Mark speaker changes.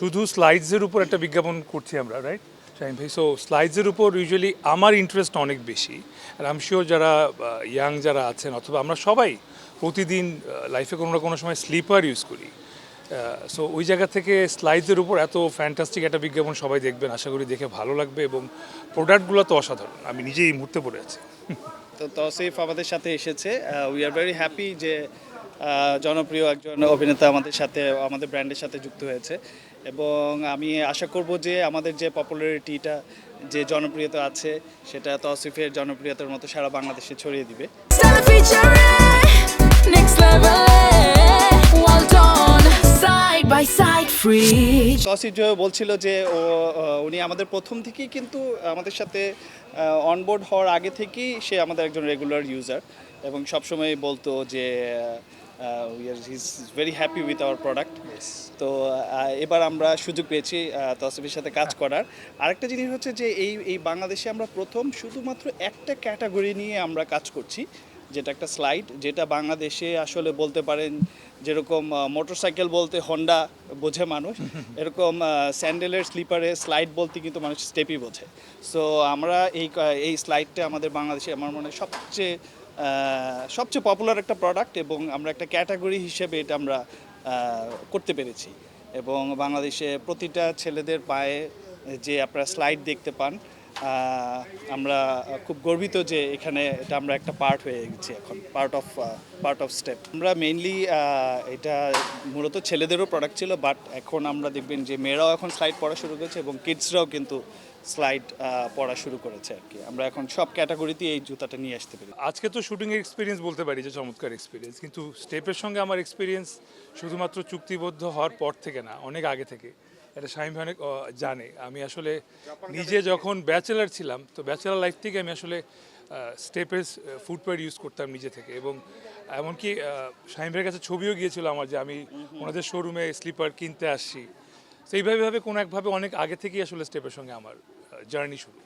Speaker 1: শুধু স্লাইডসের উপর একটা বিজ্ঞাপন করছি আমরা রাইট শাহিন ভাই সো স্লাইডসের উপর ইউজুয়ালি আমার ইন্টারেস্ট অনেক বেশি আর আম শিওর যারা ইয়াং যারা আছেন, অথবা আমরা সবাই প্রতিদিন লাইফে কোনো না কোনো সময় স্লিপার ইউজ করি। সো ওই জায়গা থেকে স্লাইডসের উপর এত ফ্যান্টাস্টিক একটা বিজ্ঞাপন সবাই দেখবেন, আশা করি দেখে ভালো লাগবে, এবং প্রোডাক্টগুলো তো অসাধারণ, আমি নিজেই মুহূর্তে পড়ে আছি।
Speaker 2: তো তসিফ আমাদের সাথে এসেছে উই আর ভেরি হ্যাপি যে জনপ্রিয় একজন অভিনেতা আমাদের সাথে আমাদের ব্র্যান্ডের সাথে যুক্ত হয়েছে। এবং আমি আশা করব যে আমাদের যে পপুলারিটিটা যে জনপ্রিয়তা আছে সেটা তসিফের জনপ্রিয়তার মতো সারা বাংলাদেশে ছড়িয়ে দিবে. তসিফ যে বলছিল যে ও উনি আমাদের প্রথম থেকেই কিন্তু আমাদের সাথে অনবোর্ড হওয়ার আগে থেকেই সে আমাদের একজন রেগুলার ইউজার এবং সবসময় বলতো যে we are is very happy with our product তো আহ, এবার আমরা সুযোগ পেয়েছি আহ, তসিফের সাথে কাজ করার। আরেকটা জিনিস হচ্ছে যে এই এই বাংলাদেশে আমরা প্রথম শুধুমাত্র একটা ক্যাটাগরি নিয়ে আমরা কাজ করছি যেটা একটা স্লাইড যেটা বাংলাদেশে আসলে বলতে পারেন যেরকম মোটরসাইকেল বলতে হন্ডা বোঝে মানুষ এরকম স্যান্ডেলের স্লিপারে স্লাইড বলতে কিন্তু মানুষ স্টেপই বোঝে। সো আমরা এই এই স্লাইডটা আমাদের বাংলাদেশে আমার মনে হয় সবচেয়ে সবচেয়ে পপুলার একটা প্রোডাক্ট এবং আমরা একটা ক্যাটাগরি হিসেবে এটা আমরা করতে পেরেছি। এবং বাংলাদেশে প্রতিটা ছেলেদের পায়ে যে আপনারা স্লাইড দেখতে পান আমরা খুব গর্বিত যে এখানে এটা আমরা একটা পার্ট হয়ে গেছি এখন part of part of step আমরা মেইনলি এটা মূলত ছেলেদেরও প্রোডাক্ট ছিল বাট এখন আমরা দেখবেন যে মেয়েরাও এখন স্লাইড পড়া শুরু করেছে এবং কিডসরাও কিন্তু স্লাইড পড়া শুরু করেছে আর কি। আমরা এখন সব ক্যাটাগরিতে এই জুতাটা নিয়ে আসতে পারি
Speaker 1: আজকে তো শুটিং এক্সপিরিয়েন্স বলতে পারি যে চমৎকার এক্সপিরিয়েন্স কিন্তু স্টেপের সঙ্গে আমার এক্সপিরিয়েন্স শুধুমাত্র চুক্তিবদ্ধ হওয়ার পর থেকে না, অনেক আগে থেকে। এটা শাহিম ভাই অনেক জানে। আমি আসলে নিজে যখন ব্যাচেলার ছিলাম তো ব্যাচেলার লাইফ থেকে আমি আসলে স্টেপেস ফুটওয়্যার ইউজ করতাম নিজে থেকে এবং এমনকি শাহিম ভাইয়ের কাছে ছবিও গিয়েছিল আমার যে আমি ওনাদের শোরুমে স্লিপার কিনতে আসছি। তো এইভাবেভাবে কোনো একভাবে অনেক আগে থেকেই আসলে স্টেপের সঙ্গে আমার জার্নি শুরু।